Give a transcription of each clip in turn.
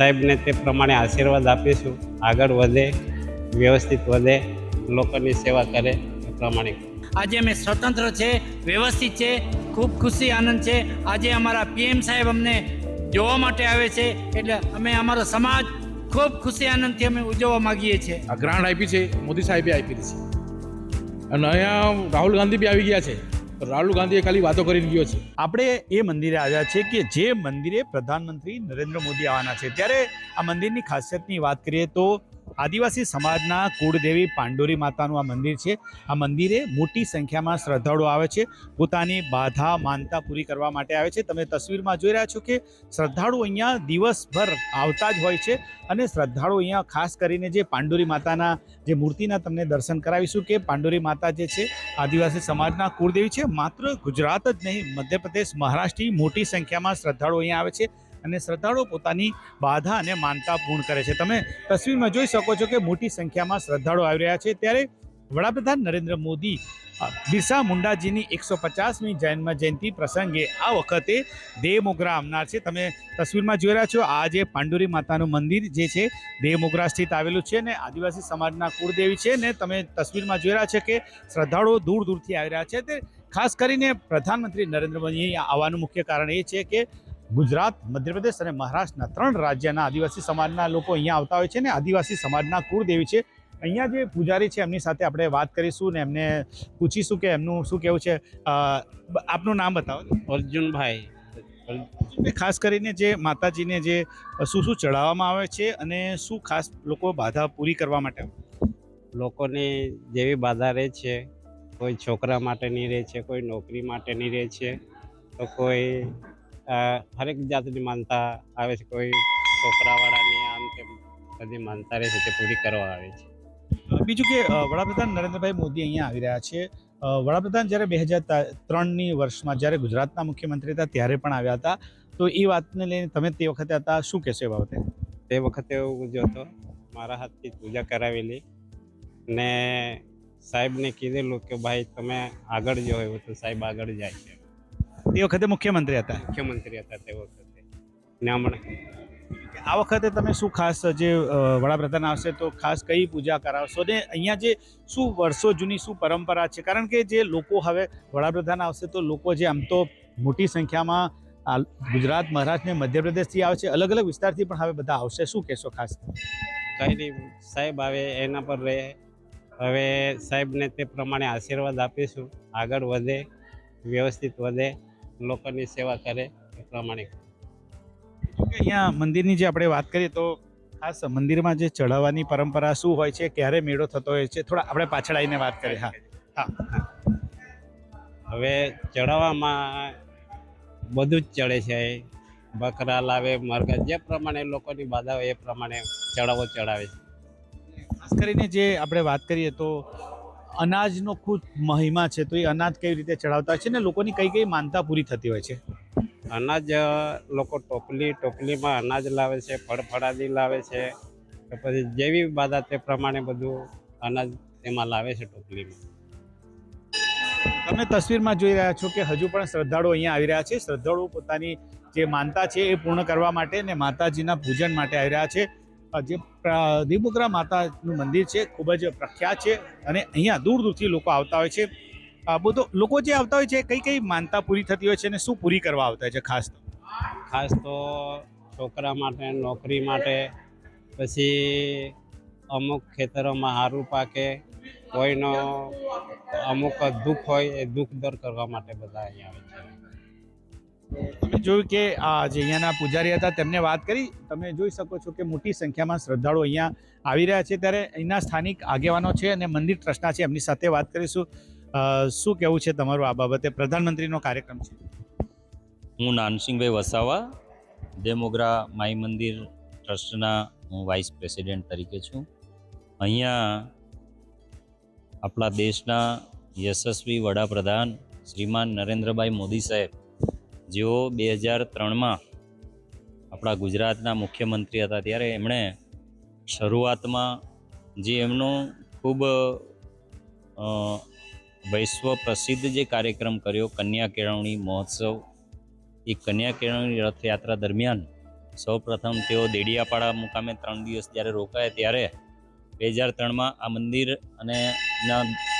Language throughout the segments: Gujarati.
સાહેબને તે પ્રમાણે આશીર્વાદ આપીશું. આગળ વધે વ્યવસ્થિત વધે લોકોની સેવા કરે એ પ્રમાણે. આજે અમે સ્વતંત્ર છે વ્યવસ્થિત છે ખૂબ ખુશી આનંદ છે. આજે અમારા પીએમ સાહેબ અમને જોવા માટે આવે છે એટલે અમે અમારો સમાજ ખૂબ ખુશી આનંદથી અમે ઉજવવા માગીએ છીએ. આ ગ્રાન્ટ આપી છે મોદી સાહેબે આપી છે. અને અહીંયા રાહુલ ગાંધી બી આવી ગયા છે. રાહુલ ગાંધીએ ખાલી વાતો કરીને ગયો છે. આપણે એ મંદિરે આવ્યા છે કે જે મંદિરે પ્રધાનમંત્રી નરેન્દ્ર મોદી આવવાના છે. ત્યારે આ મંદિરની ખાસિયતની વાત કરીએ તો આદિવાસી સમાજના કુળદેવી પાંડોરી માતાનું આ મંદિર છે. આ મંદિરે મોટી સંખ્યામાં શ્રદ્ધાળુઓ આવે છે. પોતાની બાધા માનતા પૂરી કરવા માટે આવે છે. તમે તસવીરમાં જોઈ રહ્યા છો કે શ્રદ્ધાળુ અહીંયા દિવસભર આવતા જ હોય છે અને શ્રદ્ધાળુ અહીંયા ખાસ કરીને જે પાંડોરી માતાના જે મૂર્તિના તમને દર્શન કરાવીશું કે પાંડોરી માતા જે છે આદિવાસી સમાજના કુળદેવી છે. માત્ર ગુજરાત જ નહીં, મધ્યપ્રદેશ, મહારાષ્ટ્રની મોટી સંખ્યામાં શ્રદ્ધાળુઓ અહીંયા આવે છે. અને શ્રદ્ધાળુઓ પોતાની બાધા અને માનતા પૂર્ણ કરે છે. તમે તસવીરમાં જોઈ શકો છો કે મોટી સંખ્યામાં શ્રદ્ધાળુઓ આવી રહ્યા છે. ત્યારે વડાપ્રધાન નરેન્દ્ર મોદી બિરસા મુંડાજીની એકસો પચાસમી જન્મ જયંતિ પ્રસંગે આ વખતે દેવમોગરા આવનાર છે. તમે તસવીરમાં જોઈ રહ્યા છો, આ જે પાંડુરી માતાનું મંદિર જે છે દેવમોગરા સ્થિત આવેલું છે ને આદિવાસી સમાજના કુળદેવી છે ને તમે તસવીરમાં જોઈ રહ્યા છે કે શ્રદ્ધાળુઓ દૂર દૂરથી આવી રહ્યા છે. તે ખાસ કરીને પ્રધાનમંત્રી નરેન્દ્ર મોદી આવવાનું મુખ્ય કારણ એ છે કે ગુજરાત મધ્યપ્રદેશ અને મહારાષ્ટ્રના ત્રણ રાજ્યના આદિવાસી સમાજના લોકો અહીંયા આવતા હોય છે ને આદિવાસી સમાજના કુળદેવી છે. અહીંયા જે પૂજારી છે એમની સાથે આપણે વાત કરીશું ને એમને પૂછીશું કે એમનું શું કેવું છે. આપનું નામ બતાવો. અર્જુનભાઈ. ખાસ કરીને જે માતાજીને જે શું શું ચડાવવામાં આવે છે અને શું ખાસ લોકો બાધા પૂરી કરવા માટે? લોકોને જેવી બાધા રહે છે કોઈ છોકરા માટેની રહે છે કોઈ નોકરી માટેની રહે છે તો કોઈ હરેક જાતની માનતા આવે છે. કોઈ છોકરાવાળાની આમ તેમ બધી માનતા રહે છે તે પૂરી કરવા આવે છે. બીજું કે વડાપ્રધાન નરેન્દ્રભાઈ મોદી અહીંયા આવી રહ્યા છે. વડાપ્રધાન જ્યારે બે હજાર ત્રણની વર્ષમાં જ્યારે ગુજરાતના મુખ્યમંત્રી હતા ત્યારે પણ આવ્યા હતા. તો એ વાતને લઈને તમે તે વખતે હતા શું કહેશો એ બાબતે? તે વખતે હું જો હતો મારા હાથથી પૂજા કરાવેલી. ને સાહેબને કીધેલું કે ભાઈ તમે આગળ જો. એવું તો સાહેબ આગળ જાય છે. તે વખતે મુખ્યમંત્રી હતા. મુખ્યમંત્રી હતા તે વખતે. ને હમણાં? આ વખતે તમે શું ખાસ જે વડાપ્રધાન આવશે તો ખાસ કઈ પૂજા કરાવશો? ને અહીંયા જે શું વર્ષો જૂની શું પરંપરા છે? કારણ કે જે લોકો હવે વડાપ્રધાન આવશે તો લોકો જે આમ તો મોટી સંખ્યામાં ગુજરાત મહારાષ્ટ્ર ને મધ્યપ્રદેશથી આવે છે અલગ અલગ વિસ્તારથી પણ હવે બધા આવશે. શું કહેશો ખાસ? કંઈ નહીં સાહેબ આવે એના પર રહે. હવે સાહેબને તે પ્રમાણે આશીર્વાદ આપીશું. આગળ વધે વ્યવસ્થિત વધે. લોકોની સેવા કરે એ પ્રમાણે. કે અહીંયા મંદિરની જે આપણે વાત કરીએ તો ખાસ મંદિરમાં જે ચઢાવવાની પરંપરા શું હોય છે ક્યારે મેળો થતો હોય છે થોડા આપણે પાછળ આવીને વાત કરીએ હા. હા. હવે ચડાવવામાં બધું જ ચડે છે. બકરા લાવે મરઘા જે પ્રમાણે લોકોની બાધા હોય એ પ્રમાણે ચડાવો ચડાવે છે. ખાસ કરીને જે આપણે વાત કરીએ તો અનાજનો ખૂબ મહિમા છે તો એ અનાજ કેવી રીતે ચડાવતા હોય છે ને લોકોની કઈ કઈ માનતા પૂરી થતી હોય છે? અનાજ લોકો ટોપલી ટોપલીમાં અનાજ લાવે છે ફળફળાદી લાવે છે તો પછી જેવી બાધા તે પ્રમાણે બધું અનાજ તેમાં લાવે છે ટોપલીમાં. તમે તસવીરમાં જોઈ રહ્યા છો કે હજુ પણ શ્રદ્ધાળુઓ અહીંયા આવી રહ્યા છે. શ્રદ્ધાળુઓ પોતાની જે માનતા છે એ પૂર્ણ કરવા માટે ને માતાજીના પૂજન માટે આવી રહ્યા છે. જે દીપુકરા માતાનું મંદિર છે, ખૂબ જ પ્રખ્યાત છે અને અહીંયા દૂર દૂરથી લોકો આવતા હોય છે. બધો લોકો જે આવતા હોય છે, કઈ કઈ માનતા પૂરી થતી હોય છે અને શું પૂરી કરવા આવતા હોય છે ખાસ તો? ખાસ તો છોકરા માટે, નોકરી માટે, પછી અમુક ખેતરોમાં સારું પાકે, કોઈનો અમુક દુઃખ હોય એ દુઃખ દર કરવા માટે બધા અહીંયા આવે છે. તમે જોયું કે આ જે અહીંયાના પૂજારી હતા, તેમને વાત કરી. તમે જોઈ શકો છો કે મોટી સંખ્યામાં શ્રદ્ધાળુઓ અહીંયા આવી રહ્યા છે. ત્યારે અહીંના સ્થાનિક આગેવાનો છે અને મંદિર ટ્રસ્ટના છે, એમની સાથે વાત કરીશું. શું કહેવું છે તમારું આ બાબતે? પ્રધાનમંત્રીનો કાર્યક્રમ છે. હું નાનસિંહભાઈ વસાવા, દેમોગરા માઈ મંદિર ટ્રસ્ટના હું વાઇસ પ્રેસિડેન્ટ તરીકે છું. અહીંયા આપણા દેશના યશસ્વી વડાપ્રધાન શ્રીમાન નરેન્દ્રભાઈ મોદી સાહેબ જેઓ બે હજાર ત્રણમાં આપણા ગુજરાતના મુખ્યમંત્રી હતા, ત્યારે એમણે શરૂઆતમાં જે એમનો ખૂબ વૈશ્વ પ્રસિદ્ધ જે કાર્યક્રમ કર્યો કન્યા કેળવણી મહોત્સવ, એ કન્યા કેળવણી રથયાત્રા દરમિયાન સૌ પ્રથમ તેઓ દેડિયાપાડા મુકામે ત્રણ દિવસ જ્યારે રોકાયા, ત્યારે બે હજાર ત્રણમાં આ મંદિર અને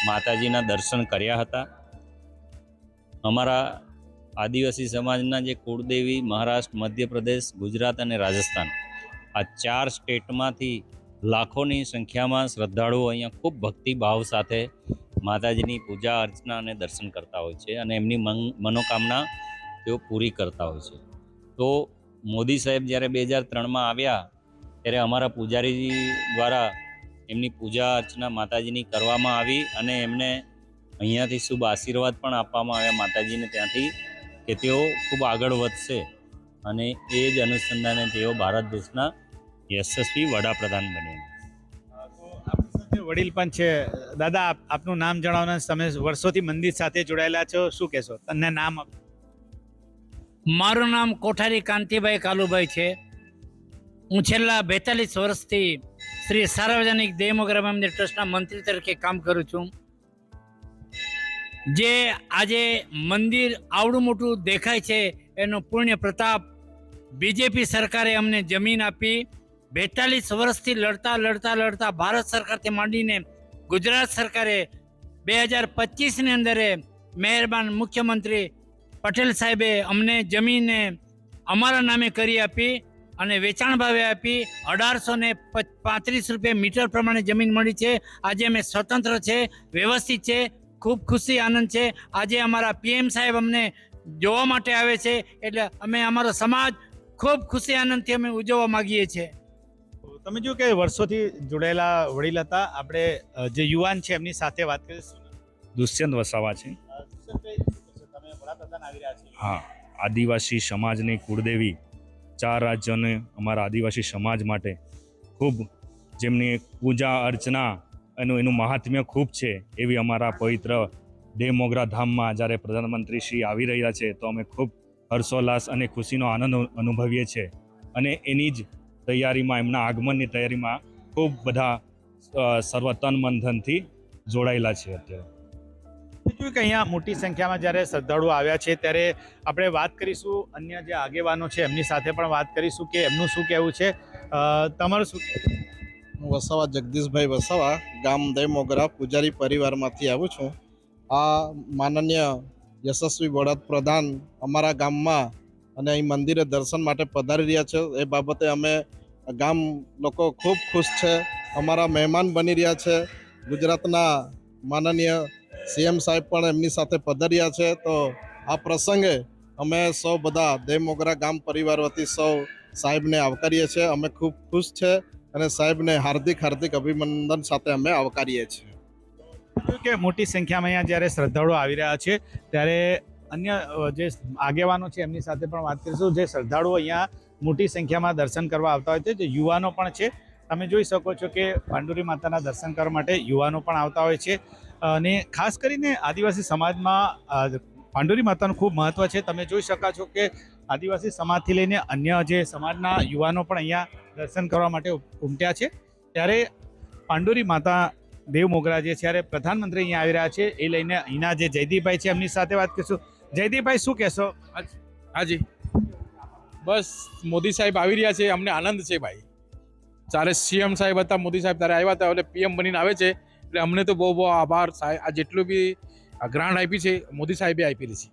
માતાજીના દર્શન કર્યા હતા. અમારા આદિવાસી સમાજના જે કુળદેવી, મહારાષ્ટ્ર, મધ્યપ્રદેશ, ગુજરાત અને રાજસ્થાન, આ ચાર સ્ટેટમાંથી લાખોની સંખ્યામાં શ્રદ્ધાળુઓ અહીંયા ખૂબ ભક્તિભાવ સાથે માતાજીની પૂજા, અર્ચના અને દર્શન કરતા હોય છે અને એમની મન- મનોકામના તેઓ પૂરી કરતા હોય છે. તો મોદી સાહેબ જ્યારે બે હજાર ત્રણમાં આવ્યા, ત્યારે અમારા પૂજારી દ્વારા એમની પૂજા, અર્ચના માતાજીની કરવામાં આવી અને એમને અહીંયાથી શુભ આશીર્વાદ પણ આપવામાં આવ્યા માતાજીને ત્યાંથી. કે તેઓ ખૂબ આગળ વધશે અને એ જ અનુસંધાને તેઓ ભારત દેશના યશસ્વી વડાપ્રધાન બન્યા. આપણી સાથે વડીલ પણ છે. દાદા આપનું નામ જણાવના તમે વર્ષોથી મંદિર સાથે જોડાયેલા છો. શું કહેશો? તમને નામ આપ- મારું નામ કોઠારી કાંતિભાઈ કાલુભાઈ છે. હું છેલ્લા બેતાલીસ વર્ષથી શ્રી સાર્વજનિક દેમોગ્રામ મંદિર ટ્રસ્ટના મંત્રી તરીકે કામ કરું છું. જે આજે મંદિર આવડું મોટું દેખાય છે, એનો પુણ્ય પ્રતાપ બીજેપી સરકારે અમને જમીન આપી. બેતાલીસ વર્ષથી લડતા લડતા લડતા ભારત સરકારથી માંડીને ગુજરાત સરકારે બે હજાર પચીસની અંદરે મહેરબાન મુખ્યમંત્રી પટેલ સાહેબે અમને જમીને અમારા નામે કરી આપી અને વેચાણ ભાવે આપી. અઢારસો ને પાંત્રીસ રૂપિયા મીટર પ્રમાણે જમીન મળી છે. આજે અમે સ્વતંત્ર છે, વ્યવસ્થિત છે. ખૂબ ખુશી આનંદ છે. આજે અમારા પીએમ સાહેબ અમને જોવા માટે આવે છે એટલે અમે અમારો સમાજ ખૂબ ખુશી આનંદથી અમે ઉજવવા માગીએ છીએ. તમે જો કે વર્ષોથી જોડાયેલા વડીલ હતા આપણે જે યુવાન છે એમની સાથે વાત કરીશું દુષ્યંત વસાવા છે. હા આદિવાસી સમાજની કુળદેવી ચાર રાજ્યોને અમારા આદિવાસી સમાજ માટે ખૂબ જેમની પૂજા અર્ચના એનું એનું મહાત્મ્ય ખૂબ છે એવી અમારા પવિત્ર દેવમોગરા ધામમાં જ્યારે પ્રધાનમંત્રી શ્રી આવી રહ્યા છે, તો અમે ખૂબ હર્ષોલ્લાસ અને ખુશીનો આનંદ અનુભવીએ છીએ. અને એની જ તૈયારીમાં, એમના આગમનની તૈયારીમાં ખૂબ બધા સર્વતન સર્વ તન મન જોડાયેલા છે અત્યારે. કે અહીંયા મોટી સંખ્યામાં જ્યારે શ્રદ્ધાળુઓ આવ્યા છે, ત્યારે આપણે વાત કરીશું અન્ય જે આગેવાનો છે, એમની સાથે પણ વાત કરીશું કે એમનું શું કહેવું છે. તમારું શું? હું વસાવા જગદીશભાઈ વસાવા, ગામ દય મોગરા પૂજારી પરિવારમાંથી આવું છું. આ માનનીય યશસ્વી વડાપ્રધાન અમારા ગામમાં અને અહીં મંદિરે દર્શન માટે પધારી રહ્યા છે. એ બાબતે અમે ગામ લોકો ખૂબ ખુશ છે. અમારા મહેમાન બની રહ્યા છે. ગુજરાતના માનનીય સીએમ સાહેબ પણ એમની સાથે પધાર્યા છે. તો આ પ્રસંગે અમે સૌ બધા દય મોગરા ગામ પરિવાર વતી સૌ સાહેબને આવકારીએ છીએ. અમે ખૂબ ખુશ છે. અને સાહેબને હાર્દિક હાર્દિક અભિનંદન સાથે અમે આવકારીએ છીએ. કે મોટી સંખ્યામાં અહીંયા જ્યારે શ્રદ્ધાળુઓ આવી રહ્યા છે, ત્યારે અન્ય જે આગેવાનો છે એમની સાથે પણ વાત કરીશું. જે શ્રદ્ધાળુઓ અહીંયા મોટી સંખ્યામાં દર્શન કરવા આવતા હોય છે, જે યુવાનો પણ છે. તમે જોઈ શકો છો કે પાંડુરી માતાના દર્શન કરવા માટે યુવાનો પણ આવતા હોય છે. અને ખાસ કરીને આદિવાસી સમાજમાં પાંડુરી માતાનું ખૂબ મહત્ત્વ છે. તમે જોઈ શકો છો કે આદિવાસી સમાજથી લઈને અન્ય જે સમાજના યુવાનો પણ અહીંયા દર્શન કરવા માટે ઉમટ્યા છે. ત્યારે પાંડુરી માતા દેવ મોગરા જે ત્યારે પ્રધાનમંત્રી અહીંયા આવી રહ્યા છે, એ લઈને અહીંના જે જયદીપભાઈ છે, એમની સાથે વાત કરીશું. જયદીપભાઈ, શું કહેશો? હાજી બસ, મોદી સાહેબ આવી રહ્યા છે, અમને આનંદ છે ભાઈ. જ્યારે સીએમ સાહેબ હતા, મોદી સાહેબ ત્યારે આવ્યા હતા, એટલે પીએમ બનીને આવે છે, એટલે અમને તો બહુ બહુ આભાર સાહેબ. આ જેટલું બી ગ્રાન્ટ આપી છે, મોદી સાહેબે આપેલી છે.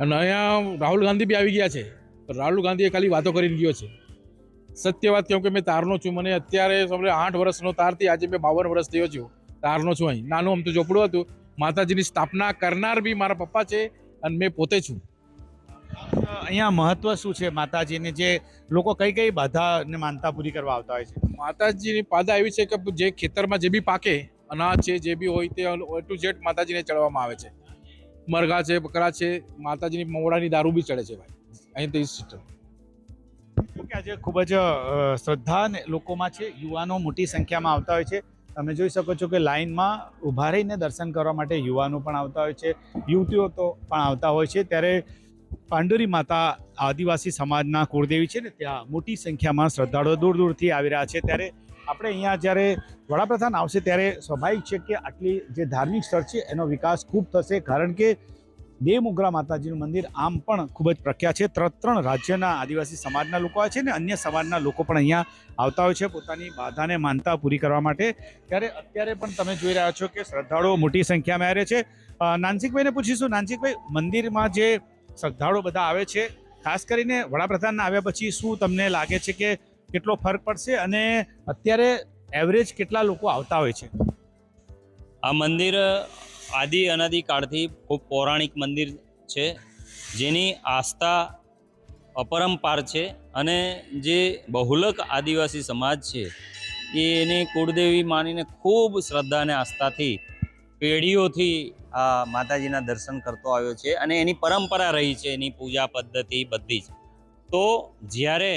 અને અહીંયા રાહુલ ગાંધી બી આવી ગયા છે. રાહુલ ગાંધીએ ખાલી વાતો કરીને ગયો છે. સત્ય વાત કેમ કે મેં તારનો છું. મને અત્યારે સમજે આઠ વર્ષનો તારથી આજે મેં બાવન વર્ષ થયો છું. તારનો છું અહીં. નાનું આમ તો ઝોપડું હતું. માતાજીની સ્થાપના કરનાર બી મારા પપ્પા છે અને મેં પોતે છું. અહીંયા મહત્વ શું છે માતાજીને? જે લોકો કઈ કઈ બાધાને માનતા પૂરી કરવા આવતા હોય છે? માતાજીની પાધા એવી છે કે જે ખેતરમાં જે બી પાકે અનાજ છે જે બી હોય તે ટુ ઝેડ માતાજીને ચડવામાં આવે છે. મરઘા છે બકરા છે માતાજીની મોડાની દારૂ બી ચડે છે ભાઈ. અહીં તો સિસ્ટમ કે આજે ખૂબ જ શ્રદ્ધા લોકોમાં છે. યુવાનો મોટી સંખ્યામાં આવતા હોય છે. તમે જોઈ શકો છો કે લાઇનમાં ઊભા રહીને દર્શન કરવા માટે યુવાનો પણ આવતા હોય છે. યુવતીઓ તો પણ આવતા હોય છે. ત્યારે પાંડુરી માતા આદિવાસી સમાજના કુળદેવી છે ને, ત્યાં મોટી સંખ્યામાં શ્રદ્ધાળુઓ દૂર દૂરથી આવી રહ્યા છે. ત્યારે આપણે અહીંયા જ્યારે વડાપ્રધાન આવશે ત્યારે સ્વાભાવિક છે કે આટલી જે ધાર્મિક સ્થળ છે એનો વિકાસ ખૂબ થશે. કારણ કે દેવમોગરા માતાજીનું મંદિર આમ પણ ખૂબ જ પ્રખ્યાત છે. ત્રણ ત્રણ રાજ્યના આદિવાસી સમાજના લોકો આવે છે ને અન્ય સમાજના લોકો પણ અહીંયા આવતા હોય છે. પોતાની બાધાને માનતા પૂરી કરવા માટે. ત્યારે અત્યારે પણ તમે જોઈ રહ્યા છો કે શ્રદ્ધાળુઓ મોટી સંખ્યામાં આવે છે. નાનસિકભાઈને પૂછીશું. નાનસિકભાઈ મંદિરમાં જે શ્રદ્ધાળુઓ બધા આવે છે, ખાસ કરીને વડાપ્રધાનના આવ્યા પછી શું તમને લાગે છે કે કેટલો ફરક પડશે અને અત્યારે એવરેજ કેટલા લોકો આવતા હોય છે? આ મંદિર આદિ અનાદિ કાળથી ખૂબ પૌરાણિક મંદિર છે, જેની આસ્થા અપરંપાર છે અને જે બહુલક આદિવાસી સમાજ છે એ એને કુળદેવી માનીને ખૂબ શ્રદ્ધા અને આસ્થાથી પેઢીઓથી આ માતાજીના દર્શન કરતો આવ્યો છે અને એની પરંપરા રહી છે, એની પૂજા પદ્ધતિ બધી જ. તો જ્યારે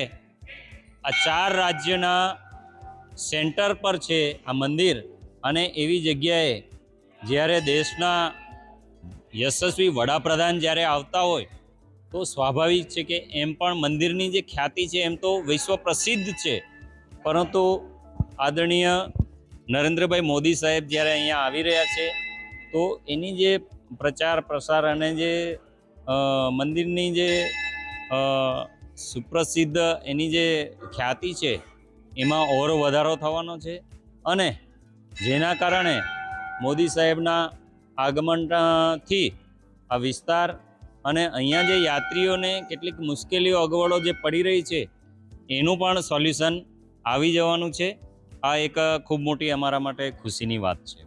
આ ચાર રાજ્યના સેન્ટર પર છે આ મંદિર અને એવી જગ્યાએ જ્યારે દેશના યશસ્વી વડાપ્રધાન જ્યારે આવતા હોય, તો સ્વાભાવિક છે કે એમ પણ મંદિરની જે ખ્યાતિ છે, એમ તો વિશ્વ પ્રસિદ્ધ છે. પરંતુ આદરણીય નરેન્દ્રભાઈ મોદી સાહેબ જ્યારે અહીંયા આવી રહ્યા છે, તો એની જે પ્રચાર પ્રસાર અને જે મંદિરની જે સુપ્રસિદ્ધ એની જે ખ્યાતિ છે, એમાં ઓર વધારો થવાનો છે. અને જેના કારણે મોદી સાહેબના આગમનથી આ વિસ્તાર અને અહીંયા જે યાત્રીઓને કેટલીક મુશ્કેલીઓ, અગવડો જે પડી રહી છે, એનું પણ સોલ્યુશન આવી જવાનું છે. આ એક ખૂબ મોટી અમારા માટે ખુશીની વાત છે.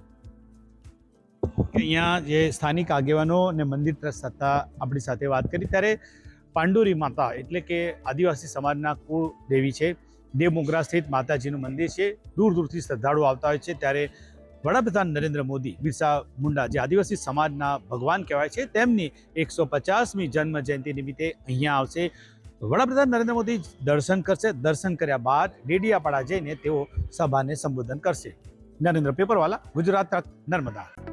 અહીંયા જે સ્થાનિક આગેવાનો અને મંદિર ટ્રસ્ટ હતા, આપણી સાથે વાત કરી. ત્યારે પાંડુરી માતા એટલે કે આદિવાસી સમાજના કુળ દેવી છે. દેવમોગરા સ્થિત માતાજીનું મંદિર છે. દૂર દૂરથી શ્રદ્ધાળુઓ આવતા હોય છે. ત્યારે વડાપ્રધાન નરેન્દ્ર મોદી, બિરસા મુંડા જે આદિવાસી સમાજના ભગવાન કહેવાય છે, તેમની એકસો પચાસમી જન્મ જયંતિ નિમિત્તે અહીંયા આવશે. વડાપ્રધાન નરેન્દ્ર મોદી દર્શન કરશે. દર્શન કર્યા બાદ ડેડિયાપાડા જઈને તેઓ સભાને સંબોધન કરશે. નરેન્દ્ર પેપરવાલા, ગુજરાત તક નર્મદા.